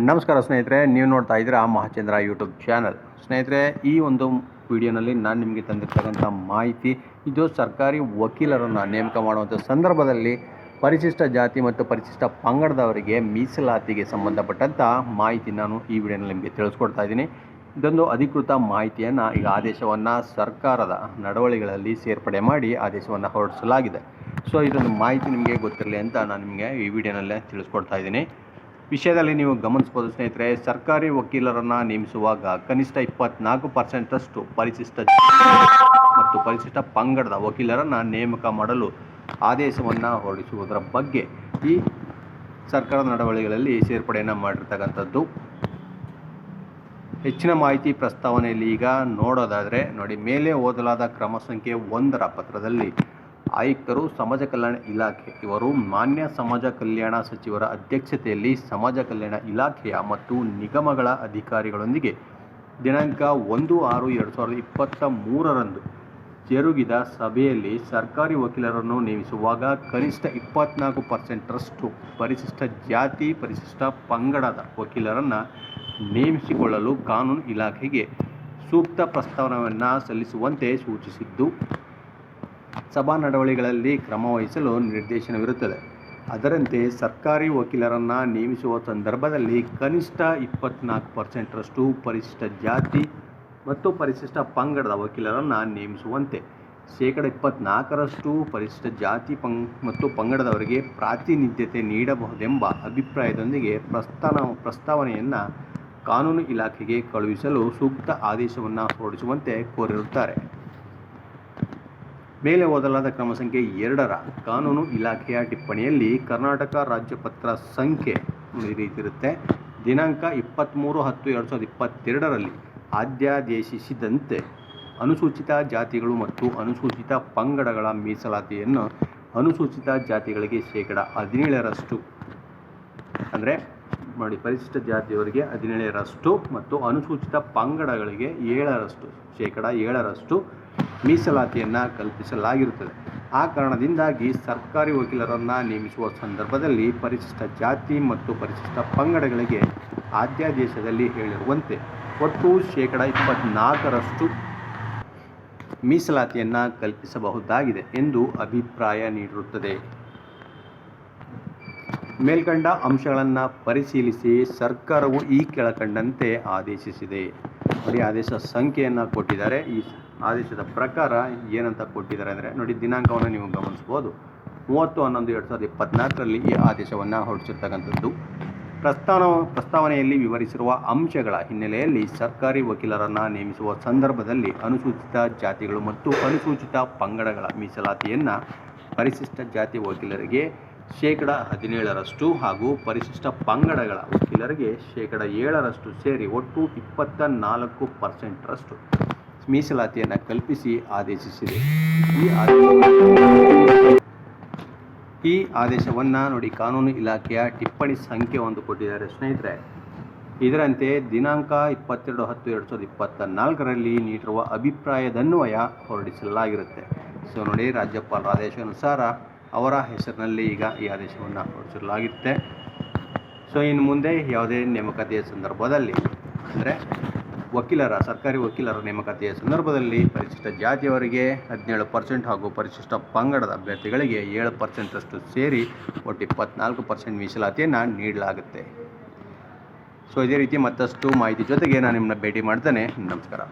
ನಮಸ್ಕಾರ ಸ್ನೇಹಿತರೆ, ನೀವು ನೋಡ್ತಾ ಇದ್ದೀರಾ ಮಹಾಚಂದ್ರ ಯೂಟ್ಯೂಬ್ ಚಾನಲ್ ಸ್ನೇಹಿತರೆ, ಈ ಒಂದು ವಿಡಿಯೋನಲ್ಲಿ ನಾನು ನಿಮಗೆ ತಂದಿರ್ತಕ್ಕಂಥ ಮಾಹಿತಿ, ಇದು ಸರ್ಕಾರಿ ವಕೀಲರನ್ನು ನೇಮಕ ಮಾಡುವಂಥ ಸಂದರ್ಭದಲ್ಲಿ ಪರಿಶಿಷ್ಟ ಜಾತಿ ಮತ್ತು ಪರಿಶಿಷ್ಟ ಪಂಗಡದವರಿಗೆ ಮೀಸಲಾತಿಗೆ ಸಂಬಂಧಪಟ್ಟಂಥ ಮಾಹಿತಿ ನಾನು ಈ ವಿಡಿಯೋನಲ್ಲಿ ನಿಮಗೆ ತಿಳಿಸ್ಕೊಡ್ತಾ ಇದ್ದೀನಿ. ಇದೊಂದು ಅಧಿಕೃತ ಮಾಹಿತಿಯನ್ನು ಈಗ ಆದೇಶವನ್ನು ಸರ್ಕಾರದ ನಡವಳಿಗಳಲ್ಲಿ ಸೇರ್ಪಡೆ ಮಾಡಿ ಆದೇಶವನ್ನು ಹೊರಡಿಸಲಾಗಿದೆ. ಸೊ ಇದೊಂದು ಮಾಹಿತಿ ನಿಮಗೆ ಗೊತ್ತಿರಲಿ ಅಂತ ನಾನು ನಿಮಗೆ ಈ ವಿಡಿಯೋನಲ್ಲೇ ತಿಳಿಸ್ಕೊಡ್ತಾ ಇದ್ದೀನಿ. ವಿಷಯದಲ್ಲಿ ನೀವು ಗಮನಿಸಬಹುದು ಸ್ನೇಹಿತರೆ, ಸರ್ಕಾರಿ ವಕೀಲರನ್ನು ನೇಮಿಸುವಾಗ ಕನಿಷ್ಠ ಇಪ್ಪತ್ನಾಲ್ಕು ಪರ್ಸೆಂಟಷ್ಟು ಪರಿಶಿಷ್ಟ ಮತ್ತು ಪರಿಶಿಷ್ಟ ಪಂಗಡದ ವಕೀಲರನ್ನು ನೇಮಕ ಮಾಡಲು ಆದೇಶವನ್ನು ಹೊರಡಿಸುವುದರ ಬಗ್ಗೆ ಈ ಸರ್ಕಾರದ ನಡವಳಿಗಳಲ್ಲಿ ಸೇರ್ಪಡೆಯನ್ನು ಮಾಡಿರ್ತಕ್ಕಂಥದ್ದು. ಹೆಚ್ಚಿನ ಮಾಹಿತಿ ಪ್ರಸ್ತಾವನೆಯಲ್ಲಿ ಈಗ ನೋಡೋದಾದರೆ ನೋಡಿ, ಮೇಲೆ ಓದಲಾದ ಕ್ರಮ ಸಂಖ್ಯೆ ಒಂದರ ಪತ್ರದಲ್ಲಿ ಆಯುಕ್ತರು ಸಮಾಜ ಕಲ್ಯಾಣ ಇಲಾಖೆ, ಇವರು ಮಾನ್ಯ ಸಮಾಜ ಕಲ್ಯಾಣ ಸಚಿವರ ಅಧ್ಯಕ್ಷತೆಯಲ್ಲಿ ಸಮಾಜ ಕಲ್ಯಾಣ ಇಲಾಖೆಯ ಮತ್ತು ನಿಗಮಗಳ ಅಧಿಕಾರಿಗಳೊಂದಿಗೆ ದಿನಾಂಕ ಒಂದು ಆರು ಎರಡು ಸಾವಿರದ ಇಪ್ಪತ್ತ ಮೂರರಂದು ಜರುಗಿದ ಸಭೆಯಲ್ಲಿ ಸರ್ಕಾರಿ ವಕೀಲರನ್ನು ನೇಮಿಸುವಾಗ ಕನಿಷ್ಠ ಇಪ್ಪತ್ನಾಲ್ಕು ಪರ್ಸೆಂಟರಷ್ಟು ಪರಿಶಿಷ್ಟ ಜಾತಿ, ಪರಿಶಿಷ್ಟ ಪಂಗಡದ ವಕೀಲರನ್ನು ನೇಮಿಸಿಕೊಳ್ಳಲು ಕಾನೂನು ಇಲಾಖೆಗೆ ಸೂಕ್ತ ಪ್ರಸ್ತಾವನವನ್ನು ಸಲ್ಲಿಸುವಂತೆ ಸೂಚಿಸಿದ್ದು. ಸಭಾ ನಡವಳಿಗಳಲ್ಲಿ ಕ್ರಮವಹಿಸಲು ನಿರ್ದೇಶನವಿರುತ್ತದೆ. ಅದರಂತೆ ಸರ್ಕಾರಿ ವಕೀಲರನ್ನು ನೇಮಿಸುವ ಸಂದರ್ಭದಲ್ಲಿ ಕನಿಷ್ಠ ಇಪ್ಪತ್ನಾಲ್ಕು ಪರ್ಸೆಂಟ್ರಷ್ಟು ಪರಿಶಿಷ್ಟ ಜಾತಿ ಮತ್ತು ಪರಿಶಿಷ್ಟ ಪಂಗಡದ ವಕೀಲರನ್ನು ನೇಮಿಸುವಂತೆ ಶೇಕಡ ಇಪ್ಪತ್ನಾಲ್ಕರಷ್ಟು ಪರಿಶಿಷ್ಟ ಜಾತಿ ಪಂಗ್ ಮತ್ತು ಪಂಗಡದವರಿಗೆ ಪ್ರಾತಿನಿಧ್ಯತೆ ನೀಡಬಹುದೆಂಬ ಅಭಿಪ್ರಾಯದೊಂದಿಗೆ ಪ್ರಸ್ತಾನ ಪ್ರಸ್ತಾವನೆಯನ್ನು ಕಾನೂನು ಇಲಾಖೆಗೆ ಕಳುಹಿಸಲು ಸೂಕ್ತ ಆದೇಶವನ್ನು ಹೊರಡಿಸುವಂತೆ ಕೋರಿರುತ್ತಾರೆ. ಮೇಲೆ ಓದಲಾದ ಕ್ರಮ ಸಂಖ್ಯೆ ಎರಡರ ಕಾನೂನು ಇಲಾಖೆಯ ಟಿಪ್ಪಣಿಯಲ್ಲಿ ಕರ್ನಾಟಕ ರಾಜ್ಯಪತ್ರ ಸಂಖ್ಯೆ ಈ ರೀತಿ ಇರುತ್ತೆ. ದಿನಾಂಕ ಇಪ್ಪತ್ತ್ಮೂರು ಹತ್ತು ಎರಡು ಸಾವಿರದ ಇಪ್ಪತ್ತೆರಡರಲ್ಲಿ ಆದ್ಯಾದೇಶಿಸಿದಂತೆ ಅನುಸೂಚಿತ ಜಾತಿಗಳು ಮತ್ತು ಅನುಸೂಚಿತ ಪಂಗಡಗಳ ಮೀಸಲಾತಿಯನ್ನು ಅನುಸೂಚಿತ ಜಾತಿಗಳಿಗೆ ಶೇಕಡ ಹದಿನೇಳರಷ್ಟು ಅಂದರೆ ನೋಡಿ ಪರಿಶಿಷ್ಟ ಜಾತಿಯವರಿಗೆ ಹದಿನೇಳರಷ್ಟು ಮತ್ತು ಅನುಸೂಚಿತ ಪಂಗಡಗಳಿಗೆ ಏಳರಷ್ಟು, ಶೇಕಡ ಏಳರಷ್ಟು ಮೀಸಲಾತಿಯನ್ನು ಕಲ್ಪಿಸಲಾಗಿರುತ್ತದೆ. ಆ ಕಾರಣದಿಂದಾಗಿ ಸರ್ಕಾರಿ ವಕೀಲರನ್ನು ನೇಮಿಸುವ ಸಂದರ್ಭದಲ್ಲಿ ಪರಿಶಿಷ್ಟ ಜಾತಿ ಮತ್ತು ಪರಿಶಿಷ್ಟ ಪಂಗಡಗಳಿಗೆ ಆದ್ಯಾದೇಶದಲ್ಲಿ ಹೇಳಿರುವಂತೆ ಒಟ್ಟು ಶೇಕಡ ಇಪ್ಪತ್ನಾಲ್ಕರಷ್ಟು ಮೀಸಲಾತಿಯನ್ನು ಕಲ್ಪಿಸಬಹುದಾಗಿದೆ ಎಂದು ಅಭಿಪ್ರಾಯ ನೀಡಿರುತ್ತದೆ. ಮೇಲ್ಕಂಡ ಅಂಶಗಳನ್ನು ಪರಿಶೀಲಿಸಿ ಸರ್ಕಾರವು ಈ ಕೆಳಕಂಡಂತೆ ಆದೇಶಿಸಿದೆ. ನೋಡಿ ಆದೇಶ ಸಂಖ್ಯೆಯನ್ನು ಕೊಟ್ಟಿದ್ದಾರೆ. ಈ ಆದೇಶದ ಪ್ರಕಾರ ಏನಂತ ಕೊಟ್ಟಿದ್ದಾರೆ ಅಂದರೆ ನೋಡಿ, ದಿನಾಂಕವನ್ನು ನೀವು ಗಮನಿಸ್ಬೋದು ಮೂವತ್ತು ಹನ್ನೊಂದು ಎರಡು ಸಾವಿರದ ಇಪ್ಪತ್ನಾಲ್ಕರಲ್ಲಿ ಈ ಆದೇಶವನ್ನು ಹೊರಡಿಸಿರ್ತಕ್ಕಂಥದ್ದು. ಪ್ರಸ್ತಾವ ಪ್ರಸ್ತಾವನೆಯಲ್ಲಿ ವಿವರಿಸಿರುವ ಅಂಶಗಳ ಹಿನ್ನೆಲೆಯಲ್ಲಿ ಸರ್ಕಾರಿ ವಕೀಲರನ್ನು ನೇಮಿಸುವ ಸಂದರ್ಭದಲ್ಲಿ ಅನುಸೂಚಿತ ಜಾತಿಗಳು ಮತ್ತು ಅನುಸೂಚಿತ ಪಂಗಡಗಳ ಮೀಸಲಾತಿಯನ್ನು ಪರಿಶಿಷ್ಟ ಜಾತಿ ವಕೀಲರಿಗೆ ಶೇಕಡ ಹದಿನೇಳರಷ್ಟು ಹಾಗೂ ಪರಿಶಿಷ್ಟ ಪಂಗಡಗಳ ವಕೀಲರಿಗೆ ಶೇಕಡ ಏಳರಷ್ಟು ಸೇರಿ ಒಟ್ಟು ಇಪ್ಪತ್ತ ನಾಲ್ಕು ಪರ್ಸೆಂಟ್ರಷ್ಟು ಮೀಸಲಾತಿಯನ್ನು ಕಲ್ಪಿಸಿ ಆದೇಶಿಸಿದೆ. ಈ ಆದೇಶ ಈ ಆದೇಶವನ್ನು ನೋಡಿ ಕಾನೂನು ಇಲಾಖೆಯ ಟಿಪ್ಪಣಿ ಸಂಖ್ಯೆ ಒಂದು ಕೊಟ್ಟಿದ್ದಾರೆ ಸ್ನೇಹಿತರೆ. ಇದರಂತೆ ದಿನಾಂಕ ಇಪ್ಪತ್ತೆರಡು ಹತ್ತು ಎರಡು ಸಾವಿರದ ಇಪ್ಪತ್ತ ನಾಲ್ಕರಲ್ಲಿ ನೀಡಿರುವ ಅಭಿಪ್ರಾಯದನ್ವಯ ಹೊರಡಿಸಲಾಗಿರುತ್ತೆ. ಸೊ ನೋಡಿ ರಾಜ್ಯಪಾಲರ ಆದೇಶಾನುಸಾರ ಅವರ ಹೆಸರಿನಲ್ಲಿ ಈಗ ಈ ಆದೇಶವನ್ನು ಹೊರಡಿಸಲಾಗಿತ್ತೆ ಸೊ ಇನ್ನು ಮುಂದೆ ಯಾವುದೇ ನೇಮಕಾತಿಯ ಸಂದರ್ಭದಲ್ಲಿ, ಅಂದರೆ ವಕೀಲರ, ಸರ್ಕಾರಿ ವಕೀಲರ ನೇಮಕಾತಿಯ ಸಂದರ್ಭದಲ್ಲಿ ಪರಿಶಿಷ್ಟ ಜಾತಿಯವರಿಗೆ ಹದಿನೇಳು ಪರ್ಸೆಂಟ್ ಹಾಗೂ ಪರಿಶಿಷ್ಟ ಪಂಗಡದ ಅಭ್ಯರ್ಥಿಗಳಿಗೆ ಏಳು ಪರ್ಸೆಂಟಷ್ಟು ಸೇರಿ ಒಟ್ಟು ಇಪ್ಪತ್ನಾಲ್ಕು ಪರ್ಸೆಂಟ್ ಮೀಸಲಾತಿಯನ್ನು ನೀಡಲಾಗುತ್ತೆ. ಸೊ ಇದೇ ರೀತಿ ಮತ್ತಷ್ಟು ಮಾಹಿತಿ ಜೊತೆಗೆ ನಾನು ನಿಮ್ಮನ್ನ ಭೇಟಿ ಮಾಡ್ತೇನೆ. ನಮಸ್ಕಾರ.